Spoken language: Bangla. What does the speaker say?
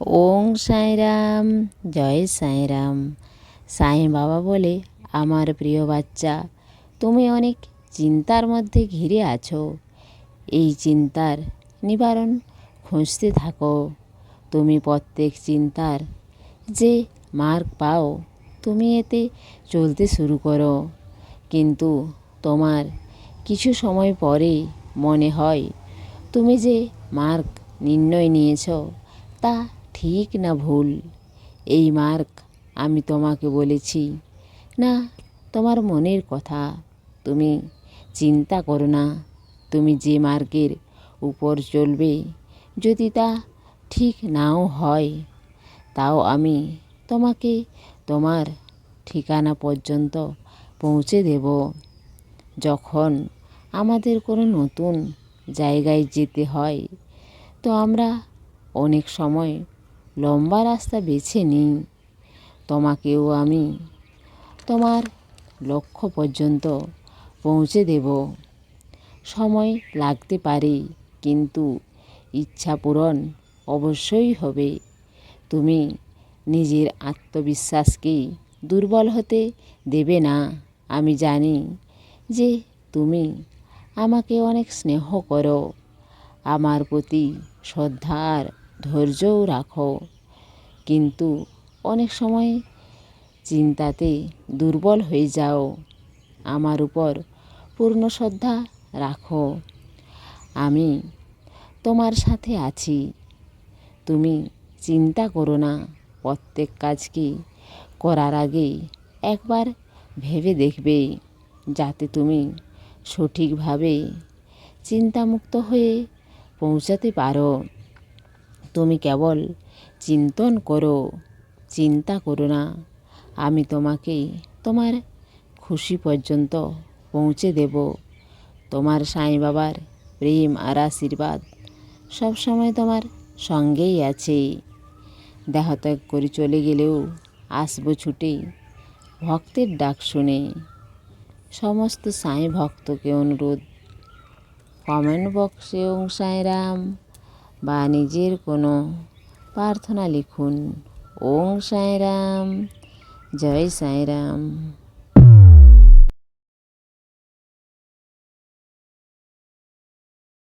ওং সাঁইরাম জয় সাঁইরাম সাঁই বাবা বলে, আমার প্রিয় বাচ্চা, তুমি অনেক চিন্তার মধ্যে ঘিরে আছো। এই চিন্তার নিবারণ খুঁজতে থাকো। তুমি প্রত্যেক চিন্তার যে মার্ক পাও, তুমি এতে চলতে শুরু করো। কিন্তু তোমার কিছু সময় পরে মনে হয়, তুমি যে মার্ক নির্ণয় নিয়েছ, তা ঠিক না ভুল? এই মার্ক আমি তোমাকে বলেছি। না, তোমার মনের কথা। তুমি চিন্তা করো না। তুমি যে মার্গের উপর চলবে, যদি তা ঠিক নাও হয়, তাও আমি তোমাকে তোমার ঠিকানা পর্যন্ত পৌঁছে দেব। যখন আমাদের কোনো নতুন জায়গায় যেতে হয়, তো আমরা অনেক সময় লম্বা রাস্তা বেছে নিই। তোমাকেও আমি তোমার লক্ষ্য পর্যন্ত পৌঁছে দেব। সময় লাগতে পারে, কিন্তু ইচ্ছা পূরণ অবশ্যই হবে। তুমি নিজের আত্মবিশ্বাসকে দুর্বল হতে দেবে না। আমি জানি যে তুমি আমাকে অনেক স্নেহ করো। আমার প্রতি শ্রদ্ধা আর ধৈর্যও রাখো। কিন্তু অনেক সময় চিন্তাতে দুর্বল হয়ে যাও। আমার উপর পূর্ণ শ্রদ্ধা রাখো। আমি তোমার সাথে আছি। তুমি চিন্তা করো না। প্রত্যেক কাজকে করার আগে একবার ভেবে দেখবে, যাতে তুমি সঠিকভাবে চিন্তামুক্ত হয়ে পৌঁছাতে পারো। তুমি কেবল চিন্তন করো, চিন্তা করো না। আমি তোমাকে তোমার খুশি পর্যন্ত পৌঁছে দেব। তোমার সাঁই বাবার প্রেম আর আশীর্বাদ সবসময় তোমার সঙ্গেই আছে। দেহত্যাগ করে চলে গেলেও আসব ছুটে ভক্তের ডাক শুনে। সমস্ত সাঁই ভক্তকে অনুরোধ। কমেন্ট বক্সে ওং সাঁইরাম বা নিজের কোনো প্রার্থনা লিখুন। ওং সাঁইরাম জয় সাঁইরাম